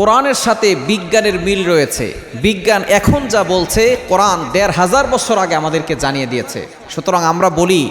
কোরআনের সাথে বিজ্ঞানের মিল রয়েছে। বিজ্ঞান এখন যা বলছে, কোরআন দেড় হাজার বছর আগে আমাদেরকে জানিয়ে দিয়েছে। সুতরাং আমরা বলি,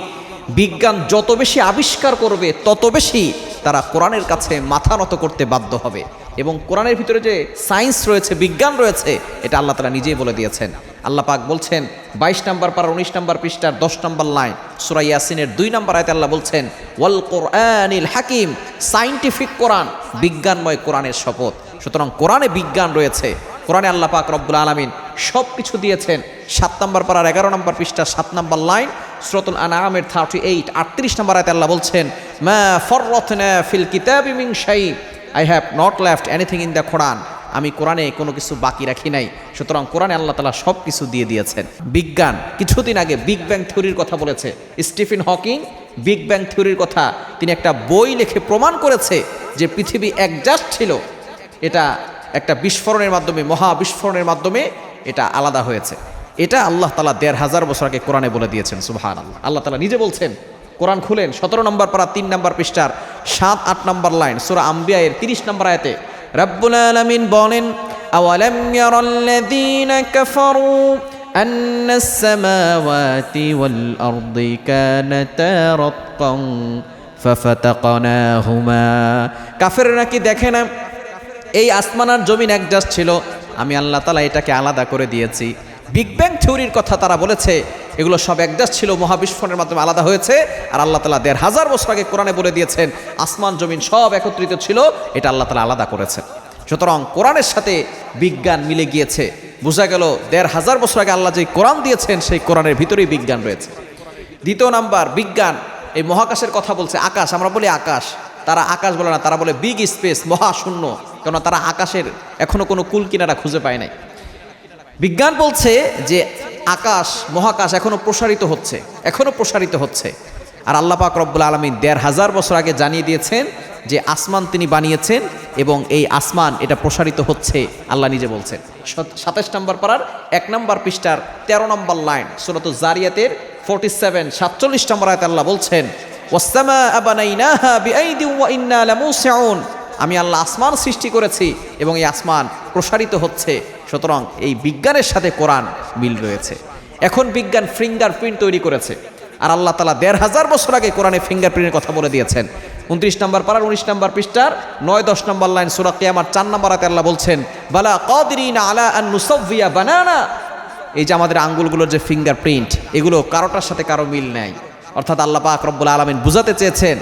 বিজ্ঞান যত বেশি আবিষ্কার করবে, তত বেশি তারা কোরআনের কাছে মাথা নত করতে বাধ্য হবে। এবং কোরআনের ভিতরে যে সায়েন্স রয়েছে, বিজ্ঞান রয়েছে, এটা আল্লাহ তালা নিজেই বলে দিয়েছেন। আল্লাহ পাক বলছেন, বাইশ নম্বর পার উনিশ নম্বর পৃষ্ঠার দশ নম্বর লাইন, সুরা ইয়াসিনের দুই নম্বর আয়তে আল্লাহ বলছেন, ওয়াল কোরআনিল হাকিম, সাইন্টিফিক কোরআন, বিজ্ঞানময় কোরআনের শপথ। সুতরাং কোরআনে বিজ্ঞান রয়েছে। কোরআনে আল্লাহ পাক রব্বুল আলমিন সব কিছু দিয়েছেন। সাত নম্বর পাড়ার এগারো নম্বর পৃষ্ঠা সাত নম্বর লাইন শ্রতুল আনামের থার্টি এইট আটত্রিশ নম্বর আয়তে আল্লাহ বলছেন, মা ফিল কিতাবি মিন শাই I have not left anything in the Quran আমি কোরআনে কোনো কিছু বাকি রাখি নাই। সুতরাং কোরআনে আল্লাহ তালা সব কিছু দিয়ে দিয়েছেন। বিজ্ঞান, কিছুদিন আগে বিগ ব্যাং থিওরির কথা বলেছে। স্টিফেন হকিং, বিগ ব্যাং থিওরির কথা। তিনি একটা বই লিখে প্রমাণ করেছে যে পৃথিবী একজাস্ট ছিল। এটা একটা বিস্ফোরণের মাধ্যমে মহা বিস্ফোরণের মাধ্যমে এটা আলাদা হয়েছে এটা আল্লাহ তালা দেড় হাজার বছর আগে কোরআনে বলে দিয়েছেন সুবাহান আল্লাহ আল্লাহ তালা নিজে বলছেন কোরআন খুলেন সতেরো নম্বর পারা তিন নম্বর পৃষ্ঠার সাত আট নম্বর লাইন সুরা আম্বিয়ায়ের তিরিশ নম্বর আয়াতে রব্বুল আলমিন বলেন আওয়ালাম ইয়ারাল্লাযীনা কাফারু أن السماوات والأرض كانتا رتقا ففتقناهما কাফের নাকি দেখে না এই আসমান আর জমিন একজাস্ট ছিল। আমি আল্লাহ তালা এটাকে আলাদা করে দিয়েছি। বিগ ব্যাং থিওরির কথা তারা বলেছে, এগুলো সব একজাস্ট ছিল, মহাবিস্ফোরণের মাধ্যমে আলাদা হয়েছে। আর আল্লাহ তালা দেড় হাজার বছর আগে কোরআনে বলে দিয়েছেন, আসমান, জমিন সব একত্রিত ছিল, এটা আল্লাহ তালা আলাদা করেছেন। সুতরাং কোরআনের সাথে বিজ্ঞান মিলে গিয়েছে। বোঝা গেল দেড় হাজার বছর আগে আল্লাহ যে কোরআন দিয়েছেন, সেই কোরআনের ভিতরেই বিজ্ঞান রয়েছে। দ্বিতীয় নাম্বার, বিজ্ঞান। এই মহাকাশের কথা বলছে আকাশ। আমরা বলি আকাশ। তারা আকাশ বলে না, তারা বলে বিগ স্পেস মহাশূন্য। কেননা তারা আকাশের এখনও কোনো কুল কিনারা খুঁজে পায় নাই। বিজ্ঞান বলছে যে আকাশ, মহাকাশ এখনও প্রসারিত হচ্ছে, এখনও প্রসারিত হচ্ছে। আর আল্লাহ পাক রব্বুল আলমী দেড় হাজার বছর আগে জানিয়ে দিয়েছেন যে আসমান তিনি বানিয়েছেন এবং এই আসমান এটা প্রসারিত হচ্ছে, আল্লাহ নিজে বলছেন। সাতাশ নম্বর পাড়ার এক নম্বর পৃষ্ঠার তেরো নম্বর লাইন, সুরত জারিয়াতের ফোরটি সেভেন সাতচল্লিশ নম্বর আয়তে আল্লাহ বলছেন ওয়াসামা আমি আল্লাহ আসমান সৃষ্টি করেছি এবং এই আসমান প্রসারিত হচ্ছে। সুতরাং এই বিজ্ঞানের সাথে কোরআন মিল রয়েছে। এখন বিজ্ঞান ফিঙ্গারপ্রিন্ট তৈরি করেছে। আর আল্লাহ তালা দেড় হাজার বছর আগে কোরআনে ফিঙ্গারপ্রিন্টের কথা বলে দিয়েছেন। উনত্রিশ নম্বর পাড়ার উনিশ নম্বর পৃষ্ঠার, নয়, দশ নম্বর লাইন সুরা কিয়ামার চার নম্বর আতে আল্লাহ বলছেন, বালা কদিরিন আলা বানানা। এই যে আমাদের আঙ্গুলগুলোর যে ফিঙ্গারপ্রিন্ট, এগুলো কারোটার সাথে কারও মিল নেয় অর্থাৎ আল্লাহ পাক আলমিন বুঝাতে চেয়েছেন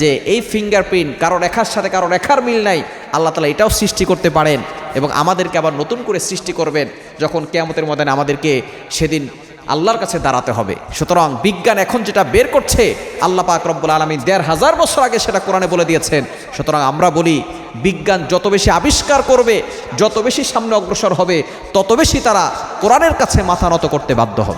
যে এই ফিঙ্গারপ্রিন্ট কারও রেখার সাথে কারও রেখার মিল নাই, আল্লাহ তালা এটাও সৃষ্টি করতে পারেন এবং আমাদেরকে আবার নতুন করে সৃষ্টি করবেন যখন কেয়ামতের ময়দানে আমাদেরকে সেদিন আল্লাহর কাছে দাঁড়াতে হবে। সুতরাং বিজ্ঞান এখন যেটা বের করছে, আল্লাহ পাক রব্বুল আলমী দেড় হাজার বছর আগে সেটা কোরআনে বলে দিয়েছেন। সুতরাং আমরা বলি, বিজ্ঞান যত বেশি আবিষ্কার করবে, যত বেশি সামনে অগ্রসর হবে, তত বেশি তারা কোরআনের কাছে মাথা নত করতে বাধ্য হবে।